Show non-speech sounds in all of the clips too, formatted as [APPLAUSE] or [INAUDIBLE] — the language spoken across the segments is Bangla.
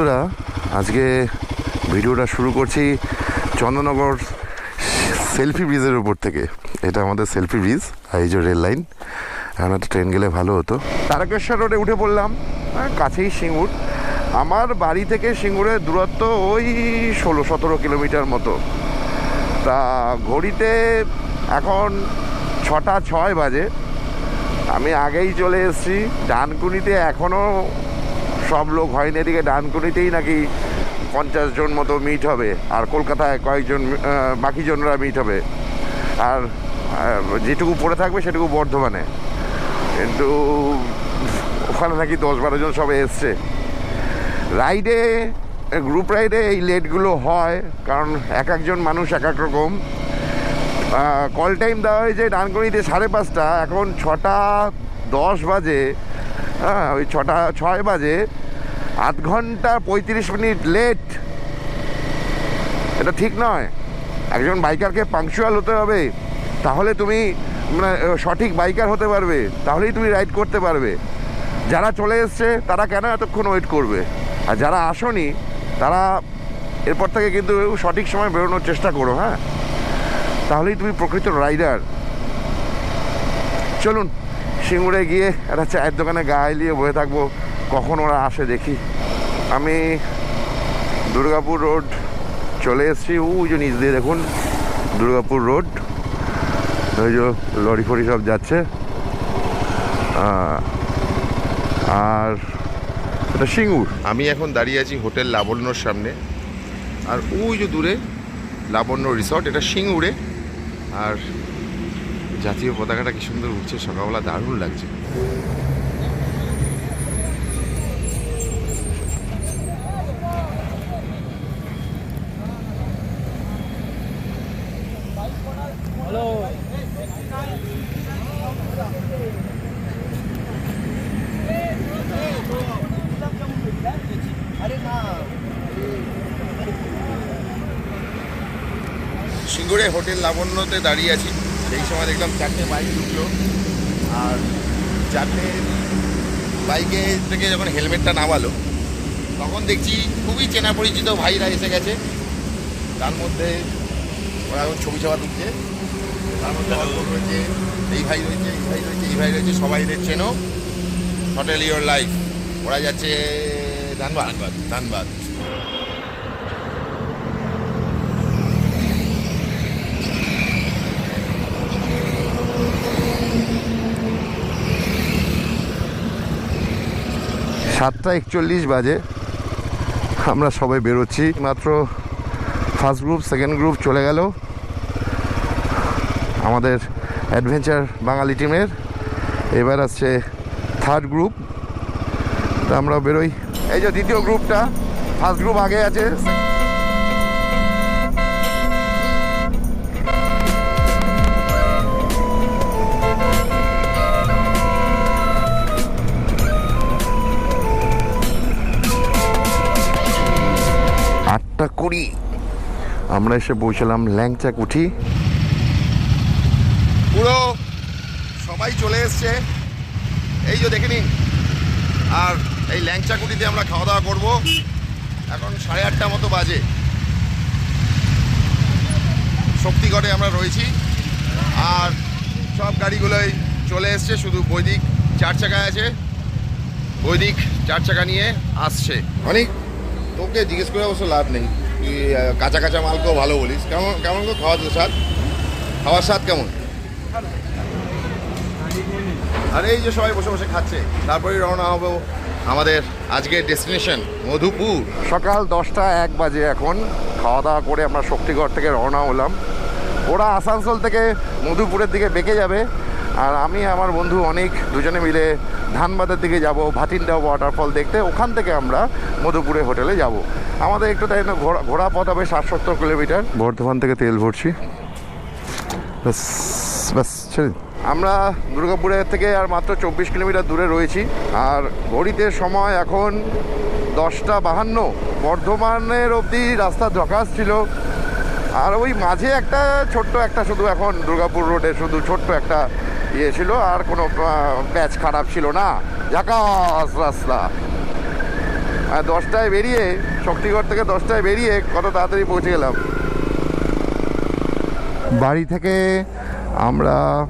বন্ধুরা, আজকে ভিডিওটা শুরু করছি চন্দ্রনগর সেলফি ব্রিজের উপর থেকে। এটা আমাদের সেলফি ব্রিজ আর এই যে রেল লাইন। এখন একটা ট্রেন গেলে ভালো হতো। তারকেশ্বর রোডে উঠে পড়লাম কাছেই সিঙ্গুর। আমার বাড়ি থেকে সিঙ্গুরের দূরত্ব ওই ষোলো, সতেরো কিলোমিটার মতো। তা ঘড়িতে এখন ছটা, ছয় বাজে। আমি আগেই চলে এসেছি। ডানকুনিতে এখনও সব লোক হয়নি, এদিকে ডানকুনিতেই নাকি পঞ্চাশ জন মতো মিট হবে, আর কলকাতায় কয়েকজন বাকি জনরা মিট হবে। আর যেটুকু পড়ে থাকবে সেটুকু বর্ধমানে। কিন্তু ওখানে নাকি দশ বারো জন সবে এসছে। রাইডে গ্রুপ রাইডে এই লেটগুলো হয়, কারণ এক একজন মানুষ এক এক রকম। কল টাইম দেওয়া হয়েছে ডানকুনিতে সাড়ে পাঁচটা, এখন ছটা দশ বাজে হ্যাঁ ওই ছটা, ছয় বাজে। আধ ঘণ্টা পঁয়ত্রিশ মিনিট লেট এটা ঠিক নয়। একজন বাইকারকে পাংচুয়াল হতে হবে। তাহলে তুমি মানে সঠিক বাইকার হতে পারবে। তাহলেই তুমি রাইড করতে পারবে। যারা চলে এসছে, তারা কেন এতক্ষণ ওয়েট করবে? আর যারা আসনি, তারা এরপর থেকে কিন্তু সঠিক সময় বেরোনোর চেষ্টা করো হ্যাঁ? তাহলেই তুমি প্রকৃত রাইডার চলুন, সিঙ্গুরে গিয়ে একটা চায়ের দোকানে গা এলিয়ে বসে থাকব। কখন ওরা আসে দেখি। আমি দুর্গাপুর রোড চলে এসেছি। ওই যে নিচ দিয়ে দেখুন, দুর্গাপুর রোড। ওই যে লরি ফরি সব যাচ্ছে। আর এটা সিঙ্গুর। আমি এখন দাঁড়িয়ে আছি হোটেল লাবণ্যর সামনে। আর ওই যে দূরে লাবণ্য রিসর্ট এটা সিঙ্গুরে। আর জাতীয় পতাকাটা কি সুন্দর উঠছে, সকালবেলা দারুণ লাগছে। সিঙ্গুরে হোটেল লাবণ্যতে দাঁড়িয়ে আছি। সেই সময় দেখলাম চারটে বাইক ঢুকলো, আর চারটে বাইকে থেকে যখন হেলমেটটা নামালো, তখন দেখছি খুবই চেনা পরিচিত ভাইরা এসে গেছে। তার মধ্যে ওরা এখন ছবি ছবি তুলছে। তার মধ্যে অল্প রয়েছে এই ভাই রয়েছে, এই ভাই রয়েছে, এই ভাই রয়েছে, সবাই চেনো। হোটেল ইয়োর লাইফ ওরা যাচ্ছে ধানবাদ ধানবাদ সাতটা একচল্লিশ বাজে। আমরা সবাই বেরোচ্ছি। মাত্র ফার্স্ট গ্রুপ সেকেন্ড গ্রুপ চলে গেল। আমাদের অ্যাডভেঞ্চার বাঙালি টিমের এবার আসছে থার্ড গ্রুপ তা আমরা বেরোই। এই যে দ্বিতীয় গ্রুপটা ফার্স্ট গ্রুপ আগে আছে। আটটা কুড়ি। আমরা এসে পৌঁছলাম ল্যাংচা কুঠি। পুরো সবাই চলে এসছে। এই যে দেখে আর এই ল্যাংচাকুটিতে আমরা খাওয়া দাওয়া করব। এখন সাড়ে আটটা মতো বাজে। শক্তিগড়ে আমরা রয়েছি। আর সব গাড়িগুলোই চলে এসছে, শুধু বৈদিক চার চাকায় আছে। বৈদিক চার চাকা নিয়ে আসছে। অনেক তোকে জিজ্ঞেস করে অবশ্য লাভ নেই। তুই কাঁচা কাঁচা মালকেও ভালো বলিস। কেমন কেমন খাওয়া স্বাদ? খাওয়ার স্বাদ কেমন? আর এই যে সবাই বসে বসে খাচ্ছে। তারপরে রওনা হব। আমাদের আজকের ডেস্টিনেশন মধুপুর। সকাল দশটা এক বাজে এখন। খাওয়া দাওয়া করে আমরা শক্তিগড় থেকে রওনা হলাম। ওরা আসানসোল থেকে মধুপুরের দিকে বেঁকে যাবে। আর আমি আমার বন্ধু অনেক দুজনে মিলে ধানবাদের দিকে যাব ভাটিন্ডা ওয়াটারফল দেখতে। ওখান থেকে আমরা মধুপুরে হোটেলে যাব। আমাদের একটু তাই না ঘোরা ঘোরা পথ হবে ষাট সত্তর কিলোমিটার। বর্ধমান থেকে তেল ভরছি। ব্যাস ব্যাস ছেড়ে। আমরা দুর্গাপুরের থেকে আর মাত্র চব্বিশ কিলোমিটার দূরে রয়েছি। আর ঘড়িতে সময় এখন দশটা বাহান্ন। বর্ধমানের অবধি রাস্তা ধকাস ছিল। আর ওই মাঝে একটা ছোট্ট একটা শুধু এখন দুর্গাপুর রোডে শুধু ছোট্ট একটা ইয়ে ছিল। আর কোনো প্যাচ খারাপ ছিল না। জাকাস রাস্তা। আর দশটায় বেরিয়ে, শক্তিগড় থেকে দশটায় বেরিয়ে কত তাড়াতাড়ি পৌঁছে গেলাম। বাড়ি থেকে আমরা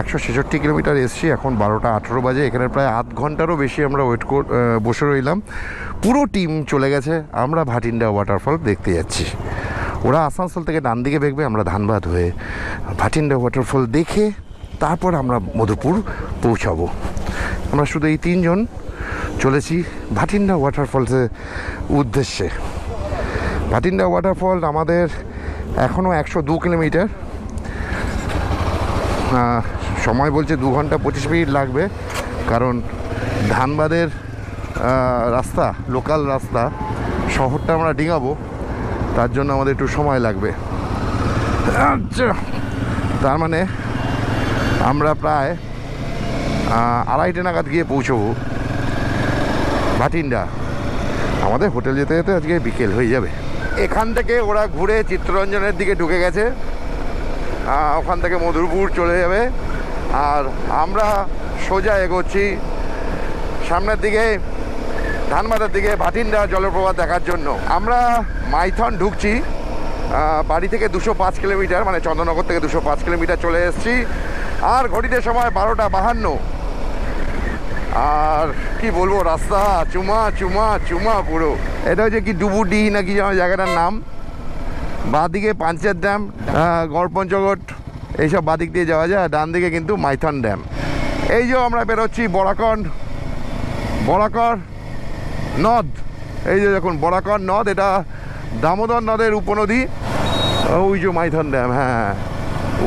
একশো ছেষট্টি কিলোমিটার এসছি, এখন বারোটা আঠেরো বাজে। এখানে প্রায় আধ ঘন্টারও বেশি আমরা ওয়েট কর বসে রইলাম। পুরো টিম চলে গেছে, আমরা ভাটিন্ডা ওয়াটারফল দেখতে যাচ্ছি। ওরা আসানসোল থেকে ডান দিকে দেখবে আমরা ধানবাদ হয়ে ভাটিন্ডা ওয়াটারফল দেখে তারপর আমরা মধুপুর পৌঁছাবো। আমরা শুধু এই তিনজন চলেছি ভাটিন্ডা ওয়াটারফলসের উদ্দেশ্যে। ভাটিন্ডা ওয়াটারফল আমাদের এখনও একশো দু কিলোমিটার সময় বলছে দু ঘণ্টা পঁচিশ মিনিট লাগবে, কারণ ধানবাদের রাস্তা, লোকাল রাস্তা, শহরটা আমরা ডিঙাবো, তার জন্য আমাদের একটু সময় লাগবে। আচ্ছা তার মানে আমরা প্রায় আড়াইটে নাগাদ গিয়ে পৌঁছবো ভাটিন্ডা। আমাদের হোটেল যেতে যেতে আজকে বিকেল হয়ে যাবে। এখান থেকে ওরা ঘুরে চিত্তরঞ্জনের দিকে ঢুকে গেছে। ওখান থেকে মধুরপুর চলে যাবে। আর আমরা সোজা এগোচ্ছি সামনের দিকে ধানবাদের দিকে ভাটিন্ডা জলপ্রপাত দেখার জন্য। আমরা মাইথন ঢুকছি বাড়ি থেকে দুশো পাঁচ কিলোমিটার মানে চন্দ্রনগর থেকে দুশো পাঁচ কিলোমিটার চলে এসেছি। আর ঘড়িতে সময় বারোটা বাহান্ন। আর কি বলব, রাস্তা চুমা চুমা চুমা পুরো। এটা হচ্ছে কি ডুবুডি নাকি জায়গাটার নাম? বাঁদিকে পাঞ্চের ড্যাম গড় পঞ্চগট এইসব বাদিক দিয়ে যাওয়া যায়, ডান দিকে কিন্তু মাইথন ড্যাম। এই যে আমরা বেরোচ্ছি বরাকর নদ। এই যে দেখুন, বরাকর নদ, এটা দামোদর নদের উপনদী। ওই যে মাইথন ড্যাম হ্যাঁ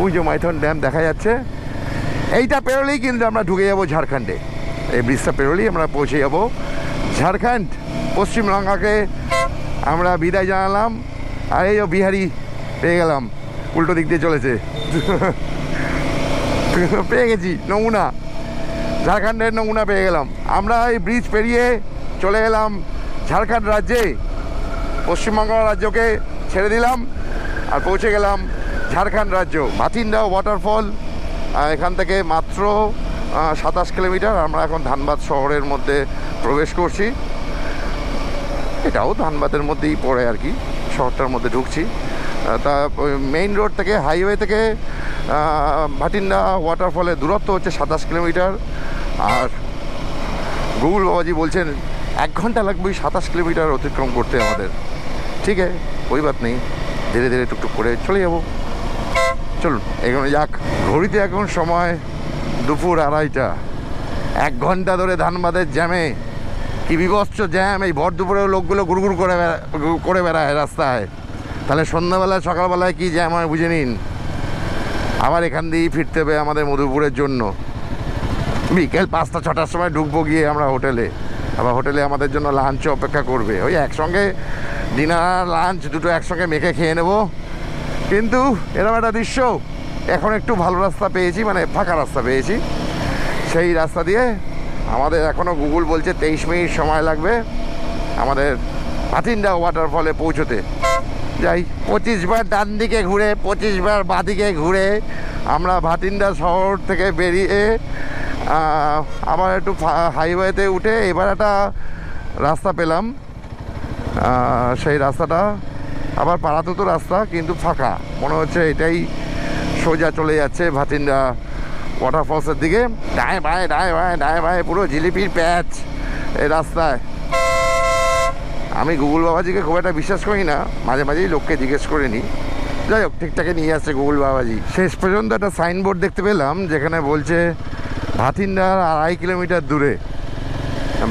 ওই যে মাইথন ড্যাম দেখা যাচ্ছে। এইটা পেরোলেই কিন্তু আমরা ঢুকে যাব ঝাড়খণ্ডে। এই ব্রিজটা পেরোলেই আমরা পৌঁছে যাব ঝাড়খণ্ড। পশ্চিমবঙ্গকে আমরা বিদায় জানালাম। আর এই বিহারি পেয়ে গেলাম, উল্টো দিক দিয়ে চলেছে। [LAUGHS] পেয়ে গেছি, নমুনা। ঝাড়খণ্ডের নমুনা পেয়ে গেলাম। আমরা এই ব্রিজ পেরিয়ে চলে গেলাম ঝাড়খণ্ড রাজ্যে। পশ্চিমবঙ্গ রাজ্যকে ছেড়ে দিলাম আর পৌঁছে গেলাম ঝাড়খণ্ড রাজ্য। ভাতিন্ডা ওয়াটারফল এখান থেকে মাত্র সাতাশ কিলোমিটার। আমরা এখন ধানবাদ শহরের মধ্যে প্রবেশ করছি। এটাও ধানবাদের মধ্যেই পড়ে আর কি। শহরটার মধ্যে ঢুকছি। তা মেইন রোড থেকে হাইওয়ে থেকে ভাটিন্ডা ওয়াটারফলের দূরত্ব হচ্ছে সাতাশ কিলোমিটার। আর গুগল বাবাজি বলছেন, এক ঘণ্টা লাগবে সাতাশ কিলোমিটার অতিক্রম করতে আমাদের। ঠিক আছে, ওই বাত নেই, ধীরে ধীরে টুকটুক করে চলে যাব। চলুন, এখানে যাক, ঘড়িতে এখন সময় দুপুর আড়াইটা। এক ঘণ্টা ধরে ধানবাদের জ্যামে, কি বিভৎস জ্যাম, এই ভর দুপুরেও লোকগুলো গুড়গুড় করে করে বেড়ায় রাস্তায়। তাহলে সন্ধ্যাবেলায় সকালবেলায় কি জ্যাম হয় বুঝে নিন? আবার এখান দিয়েই ফিরতে হবে আমাদের মধুপুরের জন্য। বিকেল পাঁচটা, ছটার সময় ঢুকবো গিয়ে আমরা হোটেলে। আবার হোটেলে আমাদের জন্য লাঞ্চ অপেক্ষা করবে। ওই একসঙ্গে ডিনার লাঞ্চ দুটো একসঙ্গে মেখে খেয়ে নেব। কিন্তু এরকম একটা দৃশ্য, এখন একটু ভালো রাস্তা পেয়েছি মানে ফাঁকা রাস্তা পেয়েছি। সেই রাস্তা দিয়ে আমাদের এখনও গুগল বলছে তেইশ মিনিট সময় লাগবে আমাদের ভাতিন্ডা ওয়াটারফলে পৌঁছতে। যাই পঁচিশ বার ডান দিকে ঘুরে পঁচিশ বার বাঁদিকে ঘুরে আমরা ভাতিন্ডা শহর থেকে বেরিয়ে আবার একটু হাইওয়েতে উঠে এবার একটা রাস্তা পেলাম। সেই রাস্তাটা আবার পাড়াতুতো রাস্তা, কিন্তু ফাঁকা। মনে হচ্ছে এটাই সোজা চলে যাচ্ছে ভাতিন্ডা ওয়াটারফলসের দিকে। ডায় বায় ডায় বায় ডায় বায় পুরো জিলিপির প্যাচ এই রাস্তায়। আমি গুগল বাবাজিকে খুব একটা বিশ্বাস করি না। মাঝে মাঝেই লোককে জিজ্ঞেস করে নিই। যাই হোক, ঠিকঠাকই নিয়ে আসছে গুগল বাবাজি। শেষ পর্যন্ত একটা সাইনবোর্ড দেখতে পেলাম, যেখানে বলছে ভাতিন্ডার আড়াই কিলোমিটার দূরে।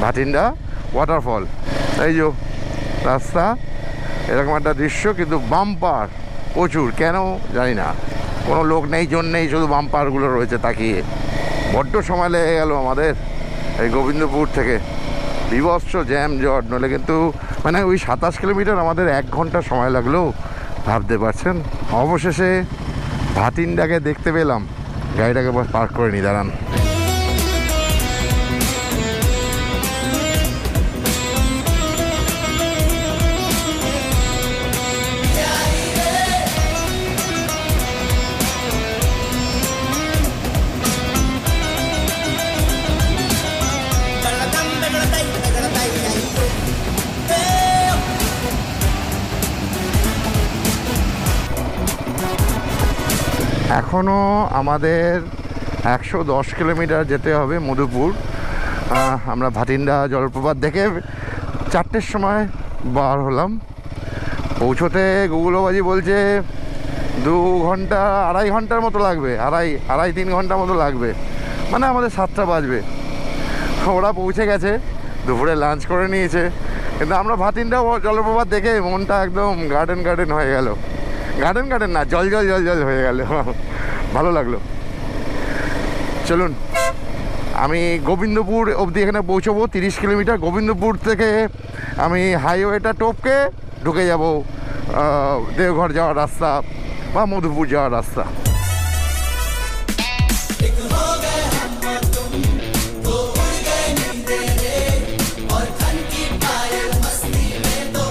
ভাটিন্ডা ওয়াটারফল এই যে, রাস্তা, এরকম একটা দৃশ্য, কিন্তু বাম্পার প্রচুর। কেন? জানি না। কোনো লোক নেই, জন নেই, শুধু বাম্পারগুলো রয়েছে, তাকিয়ে। বড্ড সময় লেগে গেল আমাদের এই গোবিন্দপুর থেকে। বিভৎস জ্যাম জট নলে কিন্তু মানে ওই সাতাশ কিলোমিটার আমাদের এক ঘণ্টা সময় লাগল, ভাবতে পারছেন? অবশেষে ভাতিনটাকে দেখতে পেলাম। গাড়িটাকে পার্ক করে নি দাঁড়ান। এখনও আমাদের একশো দশ কিলোমিটার যেতে হবে মধুপুর। আমরা ভাটিন্ডা জলপ্রপাত দেখে চারটের সময় বার হলাম। পৌঁছোতে গুগলবাজি বলছে দু ঘণ্টা, আড়াই ঘণ্টার মতো লাগবে, আড়াই আড়াই, তিন ঘণ্টার মতো লাগবে। মানে আমাদের সাতটা বাজবে। ওরা পৌঁছে গেছে, দুপুরে লাঞ্চ করে নিয়েছে। কিন্তু আমরা ভাতিনটা জলপ্রপাত দেখে মনটা একদম গার্ডেন গার্ডেন হয়ে গেল। গার্ডেন গার্ডেন না, জল জল জল জল হয়ে গেল। ভালো লাগল। চলুন, আমি গোবিন্দপুর অবধি এখানে পৌঁছবো, তিরিশ কিলোমিটার। গোবিন্দপুর থেকে আমি হাইওয়েটা টপকে ঢুকে যাব দেওঘর যাওয়ার রাস্তা বা মধুপুর যাওয়ার রাস্তা।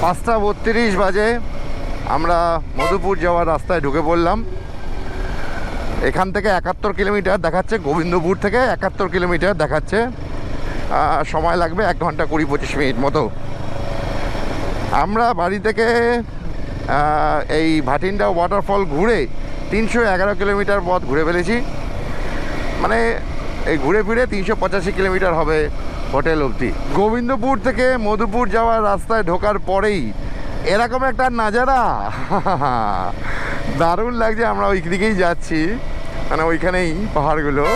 পাঁচটা বত্রিশ বাজে। আমরা মধুপুর যাওয়ার রাস্তায় ঢুকে পড়লাম। এখান থেকে একাত্তর কিলোমিটার দেখাচ্ছে, গোবিন্দপুর থেকে একাত্তর কিলোমিটার দেখাচ্ছে। সময় লাগবে এক ঘণ্টা কুড়ি পঁচিশ মিনিট মতো। আমরা বাড়ি থেকে এই ভাটিন্ডা ওয়াটারফল ঘুরে তিনশো এগারো কিলোমিটার পথ ঘুরে ফেলেছি। মানে এই ঘুরে ফিরে তিনশো পঁচাশি কিলোমিটার হবে হোটেল অবধি। গোবিন্দপুর থেকে মধুপুর যাওয়ার রাস্তায় ঢোকার পরেই এরকম একটা নাজারা। দারুণ লাগছে, আমরা ওই দিকেই যাচ্ছি। মানে ওইখানেই পাহাড়গুলো।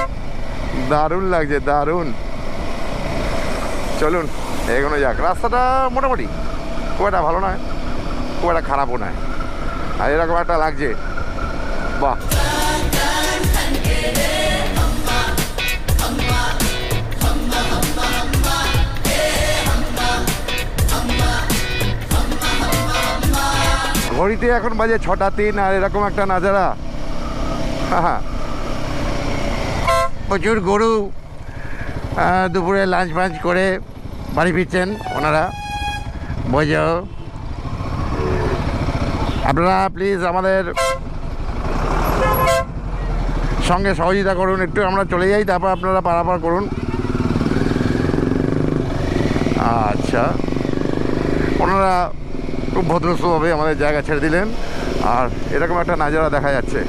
দারুণ লাগছে, দারুণ। চলুন, এগোনো যাক। রাস্তাটা মোটামুটি খুব একটা ভালো নয়, খুব একটা খারাপও নয়। আর এরকম একটা লাগছে। বাহ। ঘড়িতে এখন বাজে ছটা তিন আর এরকম একটা নাজারা। প্রচুর গরু দুপুরে লাঞ্চ ফাঞ্চ করে বাড়ি ফিরছেন ওনারা। বোঝো। আপনারা প্লিজ আমাদের সঙ্গে সহযোগিতা করুন, একটু আমরা চলে যাই, তারপর আপনারা পারাপার করুন। আচ্ছা। ওনারা খুব ভদ্রস্থভাবে আমাদের জায়গা ছেড়ে দিলেন। আর এরকম একটা নাজারা দেখা যাচ্ছে।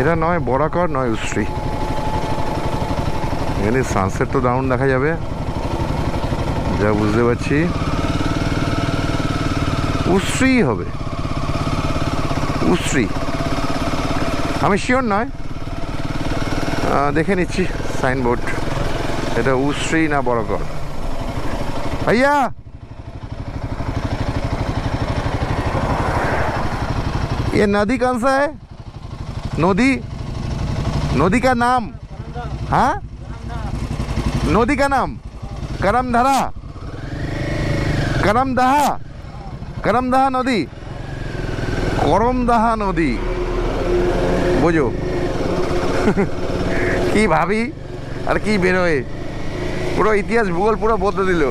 এটা নয় বরাকর, নয় উশ্রী এখানে সানসেট তো দারুণ দেখা যাবে। যা বুঝতে পারছি। উশ্রী হবে। উশ্রী আমি শিওর নয়। দেখে নিচ্ছি সাইনবোর্ড। এটা উশ্রী না বরাকর? ভাইয়া! ये नदी कौन सा है नदी नदी का नाम हाँ नदी का नाम करमधरा करमदहा करमदहा नदी করমদাহা নদী বোঝো কি ভাবি আর কি বেরোয় পুরো ইতিহাস ভূগোল পুরো বদলে দিল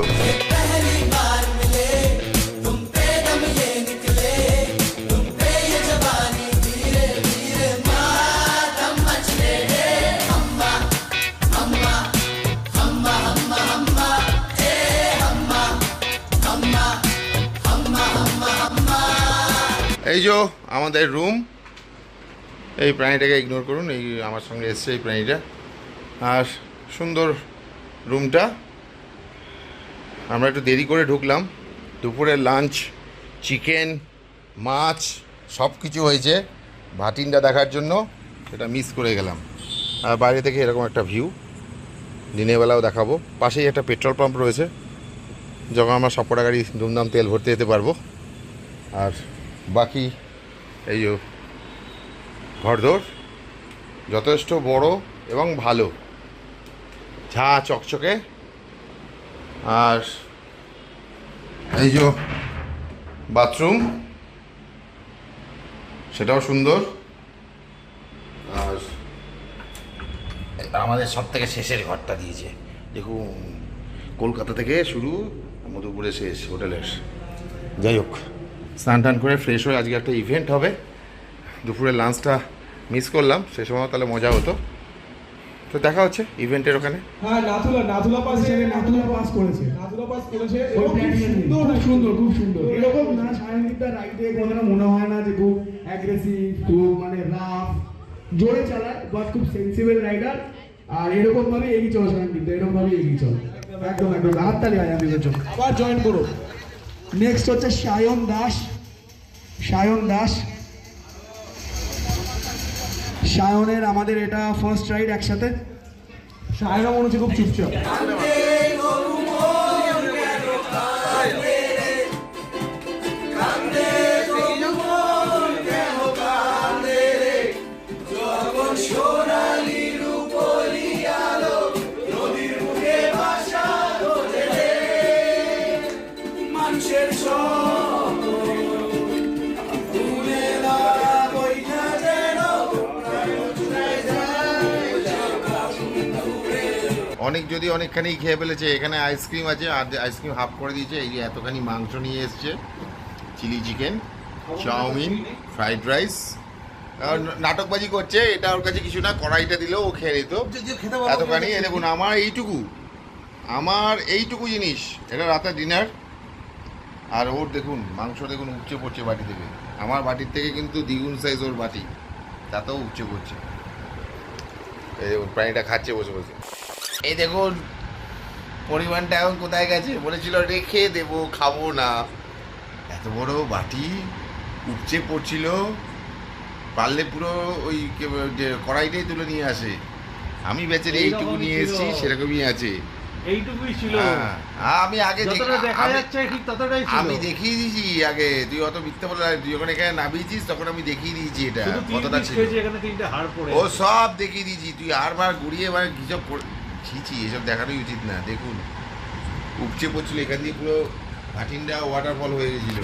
এই যে আমাদের রুম এই প্রাণীটাকে ইগনোর করুন, এই আমার সঙ্গে এসছে এই প্রাণীটা। আর সুন্দর রুমটা আমরা একটু দেরি করে ঢুকলাম। দুপুরের লাঞ্চ চিকেন মাছ সব কিছু হয়েছে ভাটিনটা দেখার জন্য। সেটা মিস করে গেলাম। আর বাইরে থেকে এরকম একটা ভিউ দিনের বেলাও দেখাবো। পাশেই একটা পেট্রোল পাম্প রয়েছে। যখন আমরা সবকটা গাড়ি দুমদাম তেল ভরতে যেতে পারব। আর বাকি, এই ঘরদোর, যথেষ্ট বড় এবং ভালো। ঝা চকচকে। আর এই যে, বাথরুম, সেটাও সুন্দর। আর আমাদের সব থেকে শেষের ঘরটা দিয়েছে। দেখুন, কলকাতা থেকে শুরু মধুপুরে শেষ হোটেলের। যাই হোক। স্নান টান করে ফ্রেশ হয়ে আজকে একটা ইভেন্ট হবে। দুপুরের লাঞ্চটা মিস করলাম সে সময় তাহলে মজা হতো। তো দেখা হচ্ছে ইভেন্টের ওখানে। হ্যাঁ নাথুলা নাথুলা পাস নাথুলা পাস করেছে। নাথুলা পাস করেছে সুন্দর খুব সুন্দর খুব সুন্দর। এরকম না সায়নদীপটা মনে হয় না যে খুব অ্যাগ্রেসিভ খুব মানে রাফ জোরে চালায় বাট খুব সেন্সিবল রাইডার আর এরকম ভাবে এগিয়ে চলো সায়নদীপটা এরকম ভাবে এগিয়ে চলো। একদম একদম। হাততালি হয় আমি জন্য আবার জয়েন করো। নেক্সট হচ্ছে সায়ন দাস সায়ন দাস সায়নের আমাদের এটা ফার্স্ট রাইড একসাথে। সায়নও মনে হচ্ছে খুব চুপচাপ। অনেক যদি অনেকখানি খেয়ে ফেলেছে এখানে আইসক্রিম আছে আর আইসক্রিম হাফ করে দিয়েছে এই যে এতখানি মাংস নিয়ে এসছে chilli chicken chowmein fried rice নাটকবাজি করছে এটা ওর কাছে কিছু না কড়াইটা দিলেও ও খেয়ে নিত। এতখানি এ দেখুন আমার এইটুকু আমার এইটুকু জিনিস এটা রাতের ডিনার আর ওর দেখুন মাংস দেখুন উপচে পড়ছে বাটি থেকে। আমার বাটির থেকে কিন্তু দ্বিগুণ সাইজ ওর বাটি তাতেও উপচে পড়ছে। এই দেখুন প্রাণীটা খাচ্ছে বসে বসে। এই দেখুন পরিমাণটা এখন কোথায় গেছে? বলেছিল রেখে দেবো খাব না। এত বড় বাটি উপচে পড়ছিল পারলে পুরো ওই যে কড়াইটাই তুলে নিয়ে আসে। আমি বেচে এইটুকু নিয়ে এসেছি সেরকমই আছে। এইটুকুই ছিল। হ্যাঁ, আমি আগে আমি- দেখিয়ে দিয়েছি আগে। তুই অত মিথ্যে বলে তুই যখন এখানে নামিয়েছিস তখন আমি দেখিয়ে দিয়েছি এটা কতটা ছিল। ও সব দেখিয়ে দিয়েছি। তুই আর বার ঘুরিয়ে এবার ছি ছি, এসব দেখানোই উচিত না। দেখুন, উপচে পড়ছিল, এখান দিয়ে পুরো ভাটিন্ডা ওয়াটারফল হয়ে গেছিল।